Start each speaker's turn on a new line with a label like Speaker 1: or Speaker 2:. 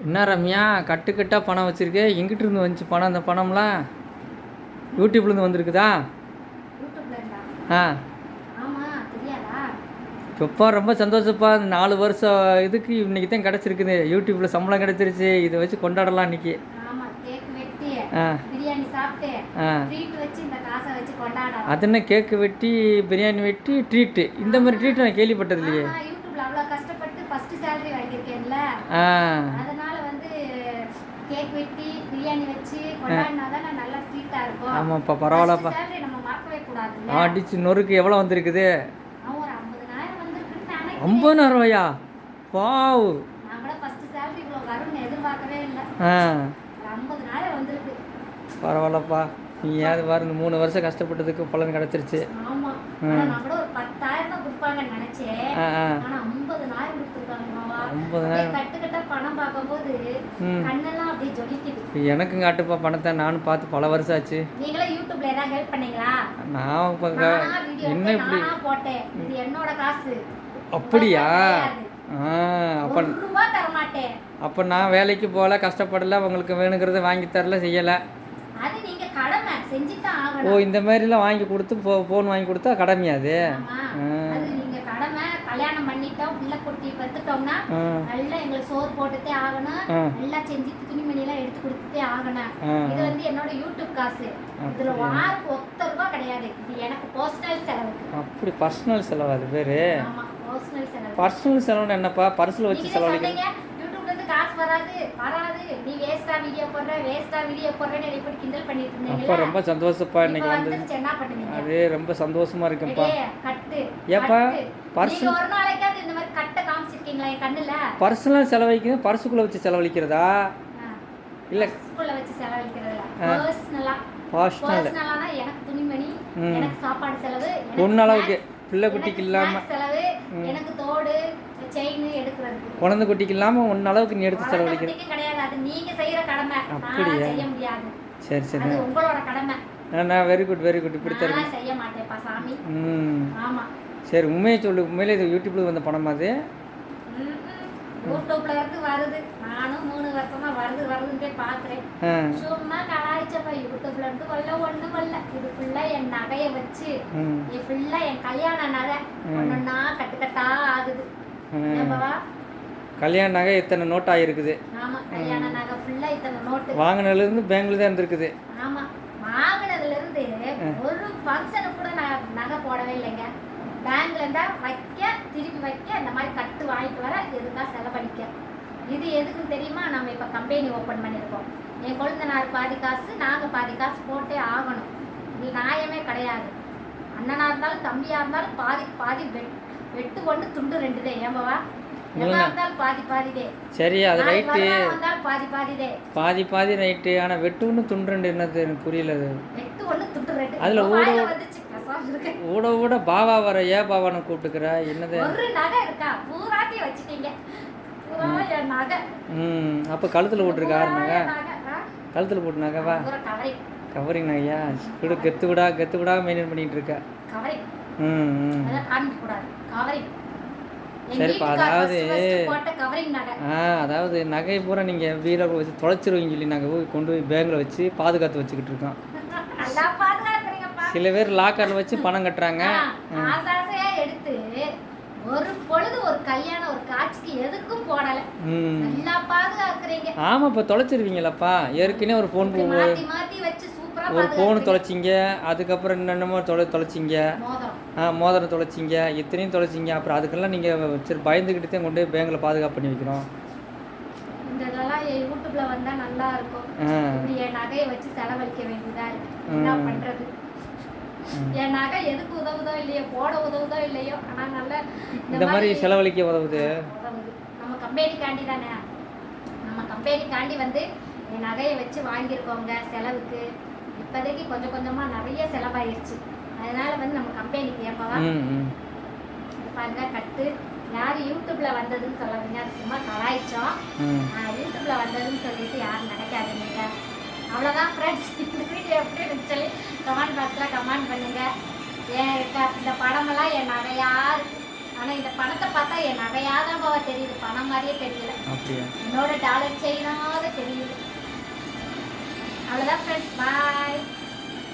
Speaker 1: என்ன ரம்யா கட்டு கட்டாக பணம் வச்சுருக்கே. எங்கிட்ட இருந்து வந்துச்சு பணம் அந்த பணம்லாம் யூடியூப்லேருந்து வந்திருக்குதா? ஆ. இப்பப்பா ரொம்ப சந்தோஷப்பா. இந்த நாலு வருஷம் இதுக்கு இன்னைக்கு தான் கிடச்சிருக்குது. யூடியூப்பில் சம்பளம் கிடச்சிருச்சு. இதை வச்சு கொண்டாடலாம் இன்னைக்கு.
Speaker 2: ஆமா கேக் வெட்டி
Speaker 1: ஆ.
Speaker 2: பிரியாணி சாப்பிட்டு
Speaker 1: ஆ.
Speaker 2: ட்ரீட் வச்சு இந்த காசை வச்சு கொண்டாடலாம்
Speaker 1: அது என்ன கேக்கு வெட்டி பிரியாணி வெட்டி ட்ரீட்டு இந்த மாதிரி ட்ரீட் நான் கேள்விப்பட்டது இல்லையே
Speaker 2: ஆமா யூடியூப்ல அவ்வளவு கஷ்டப்பட்டு ஃபர்ஸ்ட்
Speaker 1: ஆ.
Speaker 2: அதனால வந்து கேக் வெட்டி பிரியாணி வச்சு கொண்டாடினா தான் நல்லா ட்ரீட்டா இருக்கும்.
Speaker 1: ஆமாப்பா பரவாயில்லப்பா.
Speaker 2: நம்ம மறக்கவே கூடாது
Speaker 1: அடிச்சு நொறுக்கு எவ்வளோ வந்திருக்குது?
Speaker 2: ஒரு ஐம்பதனாயிரம் வந்திருக்குன்னு நினைக்கிறேன்
Speaker 1: ஐம்பதாயிரம் ரூபாயா வாவ்.
Speaker 2: நான் கூட ஃபர்ஸ்ட் சேலரி இவ்வளோ வரும்னு எதிர்பார்க்கவே இல்லை.
Speaker 1: ஆ.
Speaker 2: ஒரு ஐம்பதனாயிரம் வந்திருக்கு.
Speaker 1: பரவாயில்லப்பா. நீ ஏது பாரு இந்த மூணு வருஷம் கஷ்டப்பட்டதுக்கு பலன் கிடச்சிருச்சு.
Speaker 2: ஆமா. நான் கூட ஒரு பத்தாயிரம் தான் கொடுப்பாங்கன்னு நினைச்சேன். ஆனா ஐம்பதனாயிரம் கொடுத்துருக்காங்க மாவா
Speaker 1: ஐம்பதனாயிரம்.
Speaker 2: கட்டு கட்ட பணம் பார்க்கும்போது
Speaker 1: ம்.
Speaker 2: கண்ணெல்லாம் அப்படியே ஜொலிக்குது
Speaker 1: இப்போ எனக்கும் காட்டுப்பா பணத்தை நானும் பார்த்து பல வருஷம் ஆச்சு. நான் என்ன இப்படி? அப்படியா? அப்போ அப்போ நான் வேலைக்கு போகல கஷ்டப்படல உங்களுக்கு வேணுங்கிறத வாங்கி தரல செய்யலை. ஓ இந்த மாதிரிலாம் வாங்கி கொடுத்து ஃபோ ஃபோன் வாங்கி கொடுத்தா கடமையா அது?
Speaker 2: ஆமா.
Speaker 1: ஆ.
Speaker 2: கல்யாணம் பண்ணிட்டோம் பிள்ளை குட்டி பெத்துட்டோம்னா நல்லா எங்களுக்கு சோறு போட்டுட்டே ஆகணும். நல்லா செஞ்சு துணிமணி எல்லாம் எடுத்து கொடுத்துட்டே ஆகணும். இது வந்து என்னோட யூடியூப் காசு. இதுல வாருக்கு ஒத்த ரூபா கிடையாது. இது எனக்கு பர்சனல் செலவுக்கு
Speaker 1: அப்படி பர்சனல் செலவு அது பேர்?
Speaker 2: பர்சனல் செலவு.
Speaker 1: பர்சனல் செலவுன்னு என்னப்பா? பர்ஸில் வச்சு
Speaker 2: இருந்து காசு வராது வராது. நீ வேஸ்டா வீடியோ போடுற வேஸ்டா வீடியோ போடுறேன்னு இப்படி கிண்டல் பண்ணிட்டு
Speaker 1: அப்பா
Speaker 2: இருந்தீங்களா
Speaker 1: ரொம்ப சந்தோஷப்பா இன்னைக்கு வந்து அது ரொம்ப சந்தோஷமா இருக்குப்பா
Speaker 2: கட்டு
Speaker 1: ஏப்பா,
Speaker 2: கண்ணுல?
Speaker 1: பர்சனல் செலவழிக்கிறது? பர்சுக்குள்ளே வச்சு செலவழிக்கிறதா இல்ல.
Speaker 2: பர்சனலா
Speaker 1: பர்சனல்
Speaker 2: எனக்கு துணிமணி. எனக்கு சாப்பாடு செலவு snacks,
Speaker 1: பிள்ளை குட்டிக்கு இல்லாம
Speaker 2: snacks செலவு எனக்கு தோடு
Speaker 1: குழந்தை குட்டிக்கு இல்லாம ஒன்ன அளவுக்கு நீ எடுத்து செலவழிக்கிற
Speaker 2: குழந்தைக்கு கிடையாது. அது நீங்க செய்யற கடமை. நான்
Speaker 1: அப்படியா? சரி சரி.
Speaker 2: உங்களோட கடமை.
Speaker 1: நான் வெரி குட் வெரி குட் இப்படி தருங்க
Speaker 2: செய்ய மாட்டேன்ப்பா சாமி.
Speaker 1: ம்.
Speaker 2: ஆமா.
Speaker 1: சரி உண்மையை சொல்லு. உண்மையிலே இது யூடியூப்ல வந்த பணமா அது.
Speaker 2: யூடியூப்ல இருந்து வருது. நானும் மூணு வருஷமா வருது வருதுன்னே பாக்குறேன். சும்மா கலாய்ச்சப்ப. யூடியூப்ல இருந்து வரல ஒண்ணும் வரல. இது ஃபுல்லா என் நகைய வச்சு இது ஃபுல்லா என் கல்யாண நகை. ஒன்னொன்னா கட்டு கட்டா ஆகுது?
Speaker 1: கல்யாண நகை இத்தனை நோட் ஆகிருக்குது
Speaker 2: ஆமா கல்யாண நகை ஃபுல்லா இத்தனை நோட்டு
Speaker 1: வாங்கினதுலேருந்து பேங்க்ல தான் இருந்திருக்குது.
Speaker 2: ஆமா வாங்கினதுல இருந்து ஒரு ஃபங்க்ஷனுக்கு கூட நான் நகை போடவே இல்லைங்க. பேங்க்ல இருந்தா வைக்க திருப்பி வைக்க இந்த மாதிரி கட்டு வாங்கிட்டு வர எதுக்கா செலவழிக்க? இது எதுக்குன்னு தெரியுமா? நம்ம இப்ப கம்பெனி ஓபன் பண்ணியிருக்கோம் என் கொழுந்தனார் பாதி காசு நாங்க பாதி காசு போட்டே ஆகணும். இது நியாயமே கிடையாது. அண்ணனா இருந்தாலும் தம்பியா இருந்தாலும் பாதி பாதி வெட் வெட்டு கொண்டு துண்டு ரெண்டுதே. ஏம்பவா
Speaker 1: சரி அது ரைட்டு
Speaker 2: பாதி பாதிதே.
Speaker 1: பாதி பாதி ரைட்டு ஆனால் வெட்டு ஒன்று துண்டு என்னது? எனக்கு புரியல அது.
Speaker 2: ரெண்டு.
Speaker 1: அதுல ஊட ஊட-. ஊட பாவா வர ஏ பாவானை கூப்பிட்டுக்கிற? என்னது?
Speaker 2: ஒரு நகை இருக்கா? பூராத்தையும் வச்சுட்டீங்க.
Speaker 1: ம். அப்போ கழுத்தில் போட்டிருக்கா நகை? கழுத்தில் போட்டு நகைவா?
Speaker 2: கவரிங்.
Speaker 1: நகையா? விடு கெத்து விடா கெத்து விடா மெயின்டைன் பண்ணிட்டு இருக்க.
Speaker 2: கவரிங்.
Speaker 1: ம் சரிப்பா, அதாவது- ஆ அதாவது நகை பூரா நீங்கள் வீட்டில் வச்சு தொலைச்சிருவீங்க சொல்லி நாங்கள் போய் கொண்டு போய் பேங்கில் வச்சு பாதுகாத்து வச்சுக்கிட்டு இருக்கோம் சில பேர் லாக்கரில் வச்சு பணம் கட்டுறாங்க.
Speaker 2: ஆ, ஆசை ஆசையா எடுத்து ஒரு பொழுது ஒரு கல்யாணம் ஒரு காட்சிக்கு எதுக்கும் போடல. நல்லா பாதுகாக்கிறீங்க.
Speaker 1: ஆமாம் இப்போ தொலைச்சிருவீங்களப்பா? ஏற்கனவே ஒரு
Speaker 2: இப்படி மாத்தி மாத்தி வச்சு
Speaker 1: ஒரு ஃபோனு தொலைச்சிங்க. அதுக்கப்புறம் என்னென்னமோ தொலை தொலைச்சிங்க. ஆ மோதிரம் தொலைச்சிங்க. இத்தனையும் தொலைச்சிங்க. அப்புறம் அதுக்கெல்லாம் நீங்கள் சரி பயந்துக்கிட்டு தான் கொண்டு போய் பேங்கில் பாதுகாப்பு பண்ணி வைக்கிறோம்
Speaker 2: யூடியூப்ல வந்தா நல்லா இருக்கும். நகையை வச்சு செலவழிக்க வேண்டியதா இருக்கு. என்ன. பண்றது? நகை எதுக்கு உதவுதோ இல்லையோ போட உதவுதோ இல்லையோ ஆனா நல்ல
Speaker 1: இந்த மாதிரி செலவழிக்க உதவுது.
Speaker 2: நம்ம கம்பெனிக்காண்டி தானே? நம்ம கம்பெனிக்காண்டி வந்து என் நகையை வச்சு வாங்கியிருக்கோங்க செலவுக்கு. இப்போதைக்கு கொஞ்சம் கொஞ்சமா நிறைய செலவாயிருச்சு. அதனால வந்து நம்ம கம்பெனிக்கு ஏப்பவா பாருங்க கட்டு. யார் யூடியூப்ல வந்ததுன்னு சொல்லாதீங்க அது சும்மா கலாய்ச்சோம். யூடியூப்ல வந்ததுன்னு சொல்லிட்டு யாரும் நினைக்காதீங்க. அவ்வளோதான் ஃப்ரெண்ட்ஸ் இருந்துச்சு சொல்லி கமெண்ட் பாக்ஸில் கமெண்ட் பண்ணுங்க. என் இந்த படமெல்லாம் என் நகையா இருக்கு. ஆனா இந்த பணத்தை பார்த்தா என் நகையாதான் பாவா தெரியுது. பணம் மாதிரியே தெரியல. என்னோட டாலர் செயினாவது தெரியுது. அவ்வளோதான் ஃப்ரெண்ட்ஸ் பாய்